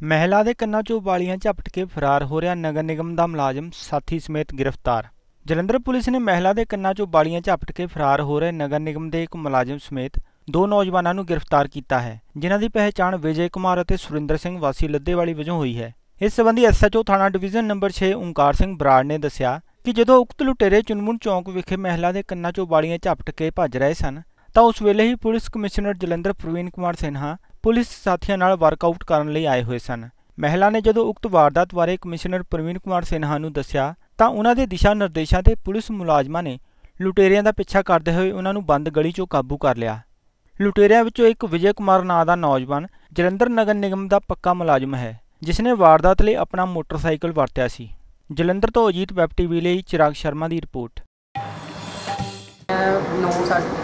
ਮਹਿਲਾ ਦੇ ਕੰਨਾਂ 'ਚੋਂ ਵਾਲੀਆਂ ਝਪਟ ਕੇ ਫਰਾਰ ਹੋ ਰਿਹਾ ਨਗਰ ਨਿਗਮ ਦਾ ਮੁਲਾਜ਼ਮ ਸਾਥੀ ਸਮੇਤ ਗ੍ਰਿਫਤਾਰ। ਜਲੰਧਰ ਪੁਲਿਸ ਨੇ ਮਹਿਲਾ ਦੇ ਕੰਨਾਂ 'ਚੋਂ ਵਾਲੀਆਂ ਝਪਟ ਕੇ ਫਰਾਰ ਹੋ ਰਹੇ ਨਗਰ ਨਿਗਮ ਦੇ ਇੱਕ ਮੁਲਾਜ਼ਮ ਸਮੇਤ ਦੋ ਨੌਜਵਾਨਾਂ ਨੂੰ ਗ੍ਰਿਫਤਾਰ ਕੀਤਾ ਹੈ, ਜਿਨ੍ਹਾਂ ਦੀ ਪਹਿਚਾਣ ਵਿਜੇ ਕੁਮਾਰ ਅਤੇ ਸੁਰਿੰਦਰ ਸਿੰਘ ਵਾਸੀ ਲੱਦੇਵਾਲੀ ਵਜੋਂ ਹੋਈ ਹੈ। ਇਸ ਸੰਬੰਧੀ ਐਸਐਚਓ ਥਾਣਾ ਡਿਵੀਜ਼ਨ ਨੰਬਰ 6 ਓਂਕਾਰ ਸਿੰਘ ਬਰਾੜ ਨੇ ਦੱਸਿਆ ਕਿ ਜਦੋਂ ਉਕਤ ਲੁਟੇਰੇ ਚੁਨਮੁਨ ਚੌਂਕ ਵਿਖੇ ਮਹਿਲਾ ਦੇ ਕੰਨਾਂ 'ਚੋਂ ਵਾਲੀਆਂ ਝਪਟ ਕੇ ਭੱਜ ਰਹੇ ਸਨ, ਤਾਂ ਉਸ ਵੇਲੇ ਹੀ police commissioner Jalandhar Parveen Kumar Sinha police ਸਾਥੀਆਂ ਨਾਲ ਵਰਕਆਊਟ ਕਰਨ ਲਈ ਆਏ ਹੋਏ ਸਨ। ਮਹਿਲਾ ਨੇ ਜਦੋਂ ਉਕਤ ਵਾਰਦਾਤ ਬਾਰੇ ਕਮਿਸ਼ਨਰ ਪ੍ਰਵੀਨ ਕੁਮਾਰ ਸਿਨਹਾ ਨੂੰ ਦੱਸਿਆ, ਤਾਂ ਉਹਨਾਂ ਦੇ ਦਿਸ਼ਾ ਨਿਰਦੇਸ਼ਾਂ ਤੇ ਪੁਲਿਸ ਮੁਲਾਜ਼ਮਾਂ ਨੇ ਲੁਟੇਰਿਆਂ ਦਾ ਪਿੱਛਾ ਕਰਦੇ ਹੋਏ ਉਹਨਾਂ ਨੂੰ ਬੰਦ ਗਲੀ 'ਚੋਂ ਕਾਬੂ ਕਰ ਲਿਆ। ਲੁਟੇਰਿਆਂ ਵਿੱਚੋਂ ਇੱਕ ਵਿਜੇ ਕੁਮਾਰ ਨਾਂ ਦਾ ਨੌਜਵਾਨ ਜਲੰਧਰ ਨਗਰ ਨਿਗਮ ਦਾ ਪੱਕਾ ਮੁਲਾਜ਼ਮ ਹੈ, ਜਿਸ ਨੇ ਵਾਰਦਾਤ ਲਈ ਆਪਣਾ ਮੋਟਰਸਾਈਕਲ ਵਰਤਿਆ ਸੀ। ਜਲੰਧਰ ਤੋਂ ਅਜੀਤ ਵੈਬ ਟੀਵੀ ਲਈ ਚਿਰਾਗ ਸ਼ਰਮਾ ਦੀ ਰਿਪੋਰਟ। ਨੌ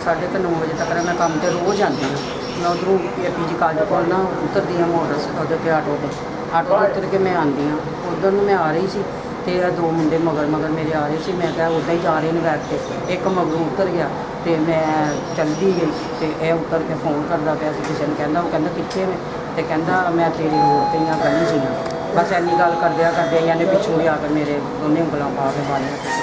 ਸਾਢੇ ਕੁ ਨੌ ਵਜੇ ਤੱਕ ਮੈਂ ਕੰਮ ਤੇ ਰੋਜ਼ ਜਾਂਦੀ ਹਾਂ। ਮੈਂ ਉਧਰੋਂ ਪੀਜੀ ਕਾਲਜ ਕੋਲ ਨਾ ਉਤਰਦੀ ਹਾਂ ਮੋਟਰ ਉਹਦੇ ਤੇ ਆਟੋ ਤੇ ਆਟੋ ਤੋਂ ਉਤਰ ਕੇ ਮੈਂ ਆਉਂਦੀ ਹਾਂ। ਉਧਰ ਨੂੰ ਮੈਂ ਆ ਰਹੀ ਸੀ ਤੇ ਇਹ ਦੋ ਮੁੰਡੇ ਮਗਰ ਮਗਰ ਮੇਰੇ ਆ ਰਹੇ ਸੀ। ਮੈਂ ਕਿਹਾ ਉੱਦਾਂ ਹੀ ਜਾ ਰਹੇ ਨੇ ਬੈਕ ਤੇ ਇੱਕ ਮਗਰੋਂ ਉਤਰ ਗਿਆ ਤੇ ਮੈਂ ਚੱਲਦੀ ਗਈ ਤੇ ਇਹ ਉਤਰ ਕੇ ਫੋਨ ਕਰਦਾ ਪਿਆ ਸੀ ਕਿਸੇ ਨੂੰ। ਕਹਿੰਦਾ, ਉਹ ਕਹਿੰਦਾ, ਕਿੱਥੇ ਮੈਂ ਤੇ ਕਹਿੰਦਾ, ਮੈਂ ਤੇਰੀ ਰੋਡ ਤੇ ਆ ਗਲੀ 'ਚ ਬਸ ਇੰਨੀ ਗੱਲ ਕਰਦਿਆਂ ਕਰਦਿਆਂ ਇਹਨੇ ਪਿੱਛੋਂ ਆ ਕੇ ਮੇਰੇ ਦੋਨੇ ਉਂਗਲਾਂ ਪਾ ਕੇ ਮਾਰੀਆਂ ਕਿਸੇ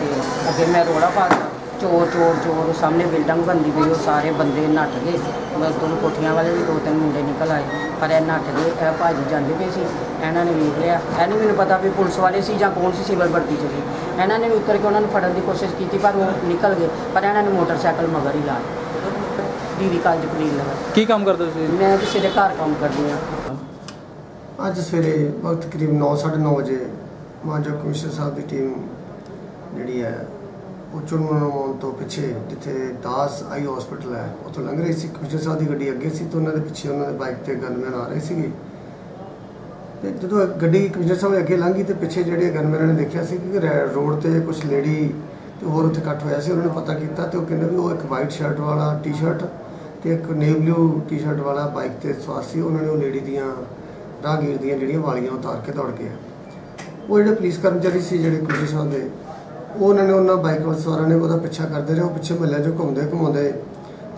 ਤੇ ਤੇ ਅੱਗੇ ਮੈਂ ਰੋੜਾ ਪਾ ਦਿੱਤਾ। ਚੋਰ ਚੋਰ ਚੋਰ ਸਾਹਮਣੇ ਬਿਲਡਿੰਗ ਬੰਦੀ ਪਈ ਉਹ ਸਾਰੇ ਬੰਦੇ ਨੱਠ ਗਏ। ਬਸ ਦੋਨੋਂ ਕੋਠੀਆਂ ਵਾਲੇ ਵੀ ਦੋ ਤਿੰਨ ਮੁੰਡੇ ਨਿਕਲ ਆਏ ਪਰ ਇਹ ਨੱਠ ਗਏ ਇਹ ਭਾਜੀ ਜਾਂਦੇ ਪਏ ਸੀ। ਇਹਨਾਂ ਨੇ ਵੇਖ ਲਿਆ। ਇਹ ਨਹੀਂ ਮੈਨੂੰ ਪਤਾ ਵੀ ਪੁਲਿਸ ਵਾਲੇ ਸੀ ਜਾਂ ਕੌਣ ਸੀ ਸਿਵਲ ਭਰਤੀ 'ਚ ਸੀ। ਇਹਨਾਂ ਨੇ ਵੀ ਉੱਤਰ ਕੇ ਉਹਨਾਂ ਨੂੰ ਫੜਨ ਦੀ ਕੋਸ਼ਿਸ਼ ਕੀਤੀ ਪਰ ਉਹ ਨਿਕਲ ਗਏ। ਪਰ ਇਹਨਾਂ ਨੇ ਮੋਟਰਸਾਈਕਲ ਮਗਰ ਹੀ ਲਾ ਦੀਦੀ ਕਾਲਜ ਪੁਲੀਸ ਲਗਾ ਕੀ ਕੰਮ ਕਰਦੇ ਤੁਸੀਂ? ਮੈਂ ਕਿਸੇ ਦੇ ਘਰ ਕੰਮ ਕਰਦੀ ਹਾਂ। ਅੱਜ ਸਵੇਰੇ ਵਕਤ ਕਰੀਬ 9:30 ਵਜੇ ਮਾਨਜੋ ਕਮਿਸ਼ਨਰ ਸਾਹਿਬ ਦੀ ਟੀਮ ਜਿਹੜੀ ਹੈ ਉਹ ਚੁਣਮਨ ਤੋਂ ਪਿੱਛੇ ਜਿੱਥੇ ਦਾਸ ਆਈ ਹਸਪੀਟਲ ਹੈ, ਉੱਥੋਂ ਲੰਘ ਰਹੀ ਸੀ ਕਮਿਸ਼ਨਰ ਸਾਹਿਬ ਦੀ ਗੱਡੀ ਅੱਗੇ ਸੀ ਤੇ ਉਹਨਾਂ ਦੇ ਪਿੱਛੇ ਉਹਨਾਂ ਦੇ ਬਾਈਕ ਤੇ ਗਨਮੈਨ ਆ ਰਹੇ ਸੀਗੇ। ਤੇ ਜਦੋਂ ਗੱਡੀ ਕਮਿਸ਼ਨਰ ਸਾਹਿਬ ਦੇ ਅੱਗੇ ਲੰਘੀ ਤੇ ਪਿੱਛੇ ਜਿਹੜੇ ਗਨਮੈਨਾਂ ਨੇ ਦੇਖਿਆ ਸੀ ਕਿ ਰੈ- ਰੋਡ ਤੇ ਕੁਝ ਲੇਡੀ ਤੇ ਹੋਰ ਉੱਥੇ ਇਕੱਠ ਹੋਇਆ ਸੀ, ਉਹਨਾਂ ਨੇ ਪਤਾ ਕੀਤਾ ਤੇ ਉਹ ਕਹਿੰਦੇ ਵੀ ਉਹ ਇੱਕ ਵਾਈਟ ਸ਼ਰਟ ਵਾਲਾ ਟੀ-ਸ਼ਰਟ ਤੇ ਇੱਕ ਨੇਵੀ ਬਲੂ ਟੀ-ਸ਼ਰਟ ਵਾਲਾ ਬਾਈਕ ਤੇ ਸਵਾਰ ਸੀ, ਉਹਨਾਂ ਨੇ ਉਹ ਲੇਡੀ ਦੀਆਂ ਰਾਹਗੀਰ ਦੀਆਂ ਜਿਹੜੀਆਂ ਵਾਲੀਆਂ ਉਤਾਰ ਕੇ ਦੌੜ ਗਏ। ਉਹ ਜਿਹੜੇ ਪੁਲਿਸ ਕਰਮਚਾਰੀ ਸੀ, ਜਿਹੜੇ ਕਮਿਸ਼ਨਰ ਸਾਹਿਬ ਦੇ ਉਹਨਾਂ ਨੇ ਉਹਨਾਂ ਬਾਈਕ ਸਵਾਰਾਂ ਨੇ ਉਹਦਾ ਪਿੱਛਾ ਕਰਦੇ ਰਹੇ, ਉਹ ਪਿੱਛੇ ਮੱਲਿਆਂ 'ਚੋਂ ਘੁੰਮਦੇ ਘੁੰਮਾਉਂਦੇ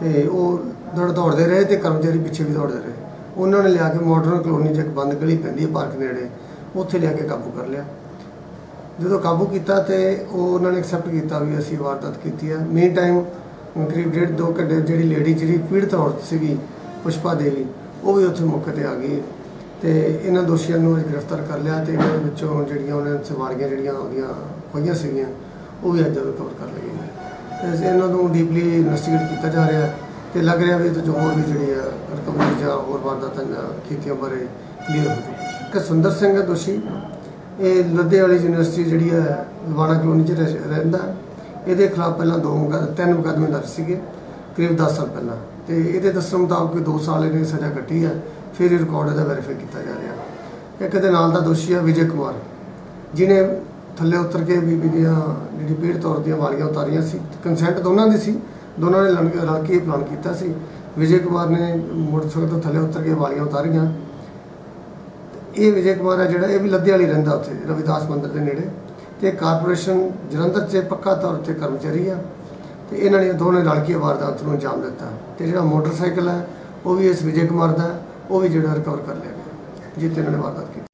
ਤੇ ਉਹ ਦੌੜ ਦੌੜਦੇ ਰਹੇ ਤੇ ਕਰਮਚਾਰੀ ਪਿੱਛੇ ਵੀ ਦੌੜਦੇ ਰਹੇ। ਉਹਨਾਂ ਨੇ ਲਿਆ ਕੇ ਮਾਡਰਨ ਕਲੋਨੀ 'ਚ ਇੱਕ ਬੰਦ ਗਲੀ ਪੈਂਦੀ ਹੈ ਪਾਰਕ ਨੇੜੇ। ਉੱਥੇ ਲਿਆ ਕੇ ਕਾਬੂ ਕਰ ਲਿਆ। ਜਦੋਂ ਕਾਬੂ ਕੀਤਾ ਤੇ ਉਹ ਉਹਨਾਂ ਨੇ ਐਕਸੈਪਟ ਕੀਤਾ ਵੀ ਅਸੀਂ ਵਾਰਦਾਤ ਕੀਤੀ ਹੈ। ਮੇਨ ਟਾਈਮ ਕਰੀਬ ਡੇਢ ਦੋ ਘੰਟੇ ਜਿਹੜੀ ਲੇਡੀ ਜਿਹੜੀ ਪੀੜਤ ਔਰਤ ਸੀਗੀ, ਪੁਸ਼ਪਾ ਦੇਵੀ, ਉਹ ਵੀ ਉੱਥੇ ਮੌਕੇ ਤੇ ਆ ਗਈ ਤੇ ਇਹਨਾਂ ਦੋਸ਼ੀਆਂ ਨੂੰ ਅਸੀਂ ਗ੍ਰਿਫਤਾਰ ਕਰ ਲਿਆ ਤੇ ਇਹਨਾਂ ਦੇ ਵਿੱਚੋਂ ਜਿਹੜੀਆਂ ਉਹਨਾਂ ਸਵਾਰੀਆਂ ਜਿਹੜੀਆਂ ਉਹਦੀਆਂ ਹੋਈਆਂ ਸੀਗੀਆਂ ਉਹ ਵੀ ਅੱਜ ਰਿਕਵਰ ਕਰ ਲਈਆਂ ਨੇ ਤੇ ਇਹਨਾਂ ਨੂੰ ਡੀਪਲੀ ਇਨਵੈਸਟੀਗੇਟ ਕੀਤਾ ਜਾ ਰਿਹਾ ਹੈ ਤੇ ਲੱਗ ਰਿਹਾ ਵੀ ਇਹ ਤੋਂ ਹੋਰ ਵੀ ਜਿਹੜੀ ਆ ਰਿਕਵਰੀ ਜਾਂ ਹੋਰ ਵਾਰਦਾਤਾਂ ਜਾਂ ਕੀਤੀਆਂ ਬਾਰੇ ਕਲੀਅਰ ਹੋ ਜੂ ਕਿ ਸੁੰਦਰ ਸਿੰਘ ਹੈ ਦੋਸ਼ੀ। ਇਹ ਲੁਧਿਆਣਾ ਵਾਲੀ ਯੂਨੀਵਰਸਿਟੀ ਜਿਹੜੀ ਹੈ ਲਵਾਣਾ ਕਲੋਨੀ 'ਚ ਰਹਿ- ਰਹਿੰਦਾ। ਇਹਦੇ ਖਿਲਾਫ ਪਹਿਲਾਂ ਦੋ ਮੁਕੱਦ- ਤਿੰਨ ਮੁਕੱਦਮੇ ਦਰਜ ਸੀਗੇ, ਕਰੀਬ 10 ਸਾਲ ਪਹਿਲਾਂ। ਤੇ ਇਹਦੇ ਦੱਸਣ ਮੁਤਾਬਕ 2 ਸਾਲ ਇਹਨੇ ਸਜ਼ਾ ਕੱਟੀ ਹੈ ਫਿਰ ਇਹ ਰਿਕਾਰਡ ਇਹਦਾ ਵੈਰੀਫਾਈ ਕੀਤਾ ਜਾ ਰਿਹਾ। ਇੱਕ ਦੇ ਨਾਲ ਦਾ ਦੋਸ਼ੀ ਹੈ ਵਿਜੇ ਕੁਮਾਰ। ਜਿਨੇ ਥੱਲੇ ਉਤਰ ਕੇ ਬੀਬੀ ਦੀਆਂ ਜਿਹੜੀ ਪੀੜਤ ਔਰਤ ਦੀਆਂ ਵਾਲੀਆਂ ਉਤਾਰੀਆਂ ਸੀ ਕੰਸੈਂਟ ਦੋਨਾਂ ਦੀ ਸੀ, ਦੋਨਾਂ ਨੇ ਲੜ- ਰਲ ਕੇ ਪਲਾਨ ਕੀਤਾ ਸੀ। ਵਿਜੇ ਕੁਮਾਰ ਨੇ ਮੋਟਰਸਾਈਕਲ ਤੋਂ ਥੱਲੇ ਉਤਰ ਕੇ ਵਾਲੀਆਂ ਉਤਾਰੀਆਂ। ਇਹ ਵਿਜੇ ਕੁਮਾਰ ਹੈ ਜਿਹੜਾ, ਇਹ ਵੀ ਲੱਦੇ ਵਾਲੀ ਰਹਿੰਦਾ ਉੱਥੇ, ਰਵਿਦਾਸ ਮੰਦਿਰ ਦੇ ਨੇੜੇ। ਤੇ ਕਾਰਪੋਰੇਸ਼ਨ ਜਲੰਧਰ 'ਚ ਪੱਕਾ ਤੌਰ ਤੇ ਕਰਮਚਾਰੀ ਆ। ਤੇ ਇਹਨਾਂ ਨੇ ਦੋਨੇ ਰਲ ਕੇ ਵਾਰਦਾਤ ਨੂੰ ਅੰਜਾਮ ਦਿੱਤਾ। ਤੇ ਜਿਹੜਾ ਮੋਟਰਸਾਈਕਲ ਹੈ ਉਹ ਵੀ ਇਸ ਵਿਜੇ ਕੁਮਾਰ ਦਾ, ਉਹ ਵੀ ਜਿਹੜਾ ਰਿਕਵਰ ਕਰ ਲਿਆ ਗਿਆ ਜਿੱਤੇ ਇਹਨਾਂ ਨੇ ਵਾਰਦਾਤ ਕੀਤੀ।